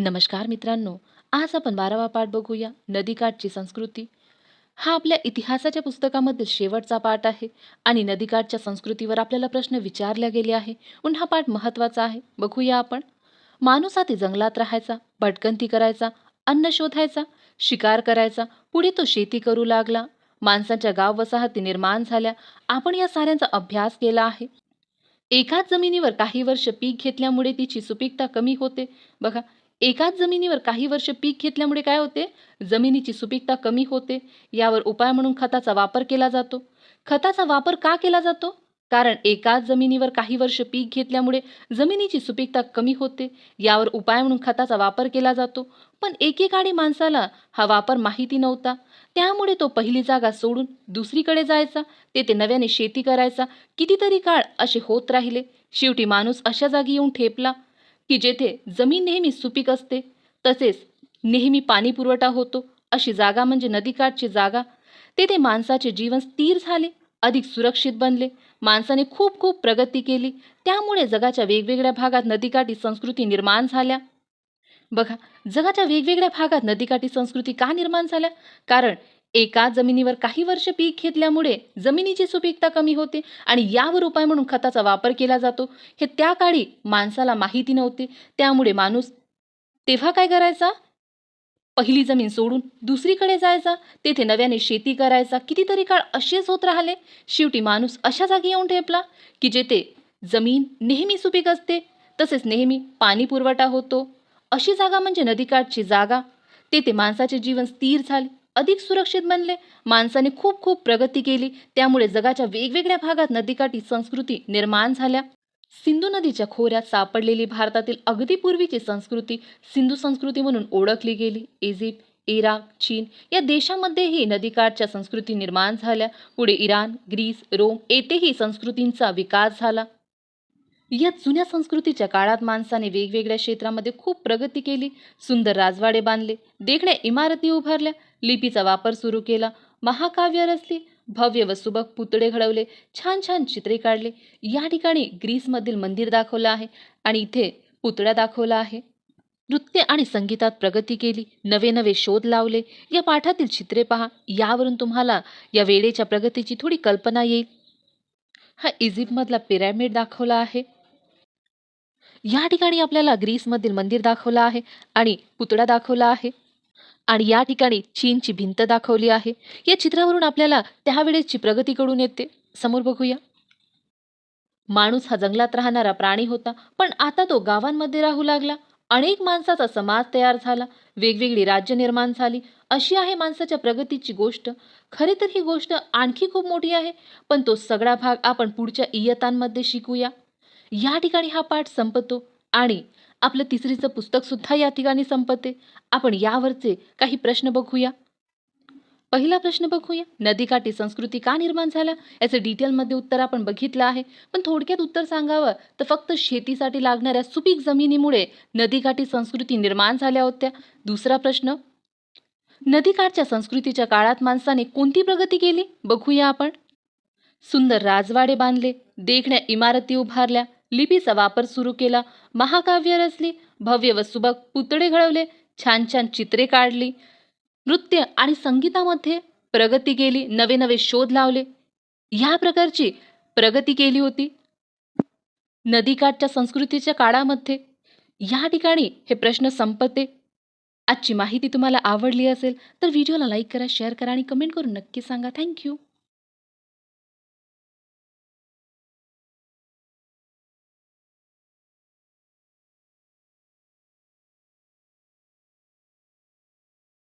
नमस्कार मित्रांनो आज आपण बारावा पाठ बघूया नदीकाठची संस्कृती. हा आपल्या इतिहासाच्या पुस्तकामधील शेवटचा पाठ आहे आणि नदीकाठच्या संस्कृतीवर आपल्याला प्रश्न विचारले गेले आहे. म्हणून हा पाठ महत्त्वाचा आहे. बघूया आपण. माणूस आधी जंगलात राहायचा भटकंती करायचा अन्न शोधायचा शिकार करायचा पुढे तो शेती करू लागला. माणसाच्या गाव वसाहती निर्माण झाल्या. आपण या साऱ्यांचा अभ्यास केला आहे. एकाच जमिनीवर काही वर्ष पीक घेतल्यामुळे तिची सुपीकता कमी होते. बघा एकाच जमिनीवर काही वर्ष पीक घेतल्यामुळे काय होते? जमिनीची सुपीकता कमी होते. यावर उपाय म्हणून खताचा वापर केला जातो. खताचा वापर का केला जातो? कारण एकाच जमिनीवर काही वर्ष पीक घेतल्यामुळे जमिनीची सुपीकता कमी होते. यावर उपाय म्हणून खताचा वापर केला जातो. पण एकेकाळी माणसाला हा वापर माहिती नव्हता. त्यामुळे तो पहिली जागा सोडून दुसरीकडे जायचा. तेथे नव्याने शेती करायचा. कितीतरी काळ असे होत राहिले. शेवटी माणूस अशा जागी येऊन ठेपला. की जेथे जमीन नेहमी सुपीक असते तसेच नेहमी पाणी पुरवठा होतो अशी जागा म्हणजे नदीकाठची जागा. तेथे माणसाचे जीवन स्थिर झाले अधिक सुरक्षित बनले. माणसाने खूप खूप प्रगती केली. त्यामुळे जगाच्या वेगवेगळ्या भागात नदीकाठी संस्कृती निर्माण झाल्या. बघा जगाच्या वेगवेगळ्या भागात नदीकाठी संस्कृती का निर्माण झाल्या? कारण एकाच जमिनीवर काही वर्ष पीक घेतल्यामुळे जमिनीची सुपीकता कमी होते आणि यावर उपाय म्हणून खताचा वापर केला जातो. हे त्या काळी माणसाला माहिती नव्हते. त्यामुळे माणूस तेव्हा काय करायचा? पहिली जमीन सोडून दुसरीकडे जायचा. तेथे नव्याने शेती करायचा. कितीतरी काळ असेच होत राहिले. शेवटी माणूस अशा जागी येऊन ठेपला की जेथे जमीन नेहमी सुपीक असते तसेच नेहमी पाणी पुरवठा होतो. अशी जागा म्हणजे नदीकाठची जागा. तेथे माणसाचे जीवन स्थिर झाले. अधिक सुरक्षित बनले. माणसाने खूप खूप प्रगती केली. त्यामुळे जगाच्या वेगवेगळ्या भागात नदीकाठी संस्कृती निर्माण झाल्या. सिंधू नदीच्या खोऱ्यात सापडलेली भारतातील अगदी पूर्वीची संस्कृती सिंधू संस्कृती म्हणून ओळखली गेली. इजिप्त इराक चीन या देशामध्येही नदीकाठच्या संस्कृती निर्माण झाल्या. पुढे इराण ग्रीस रोम येथेही संस्कृतींचा विकास झाला. या जुन्या संस्कृतीच्या काळात माणसाने वेगवेगळ्या क्षेत्रामध्ये खूप प्रगती केली. सुंदर राजवाडे बांधले. देखण्या इमारती उभारल्या. लिपीचा वापर सुरू केला. महाकाव्य रचली. भव्य व सुबक पुतळे घडवले. छान छान चित्रे काढले. या ठिकाणी ग्रीसमधील मंदिर दाखवलं आहे आणि इथे पुतळा दाखवला आहे. नृत्य आणि संगीतात प्रगती केली. नवे नवे शोध लावले. या पाठातील चित्रे पहा. यावरून तुम्हाला या वेळेच्या प्रगतीची थोडी कल्पना येईल. हा इजिप्तमधला पिरॅमिड दाखवला आहे. या ठिकाणी आपल्याला ग्रीसमधील मंदिर दाखवलं आहे आणि पुतळा दाखवला आहे. आणि या ठिकाणी चीनची भिंत दाखवली आहे. या चित्रावरून आपल्याला त्यावेळेसची प्रगती कळून येते. समोर बघूया. माणूस हा जंगलात राहणारा प्राणी होता पण आता तो गावांमध्ये राहू लागला. अनेक माणसाचा समाज तयार झाला. वेगवेगळी राज्य निर्माण झाली. अशी आहे माणसाच्या प्रगतीची गोष्ट. खरे तर ही गोष्ट आणखी खूप मोठी आहे पण तो सगळा भाग आपण पुढच्या इयतांमध्ये शिकूया. या ठिकाणी हा पाठ संपतो आणि आपलं तिसरीचं पुस्तक सुद्धा या ठिकाणी संपते. आपण यावरचे काही प्रश्न बघूया. पहिला प्रश्न बघूया. नदीकाठी संस्कृती का निर्माण झाल्या याचं डिटेलमध्ये उत्तर आपण बघितलं आहे. पण थोडक्यात उत्तर सांगावं तर फक्त शेतीसाठी लागणाऱ्या सुपीक जमिनीमुळे नदीकाठी संस्कृती निर्माण झाल्या होत्या. दुसरा प्रश्न. नदीकाठच्या संस्कृतीच्या काळात माणसाने कोणती प्रगती केली? बघूया आपण. सुंदर राजवाडे बांधले. देखण्या इमारती उभारल्या. लिपीचा वापर सुरू केला. महाकाव्य रचली. भव्य व सुबक पुतळे घडवले. छान छान चित्रे काढली. नृत्य आणि संगीतामध्ये प्रगती केली. नवे नवे शोध लावले. ह्या प्रकारची प्रगती केली होती. नदीकाठच्या संस्कृतीच्या काळामध्ये. या ठिकाणी हे प्रश्न संपते. आजची माहिती तुम्हाला आवडली असेल तर व्हिडिओला लाईक करा शेअर करा आणि कमेंट करून नक्की सांगा. थँक्यू.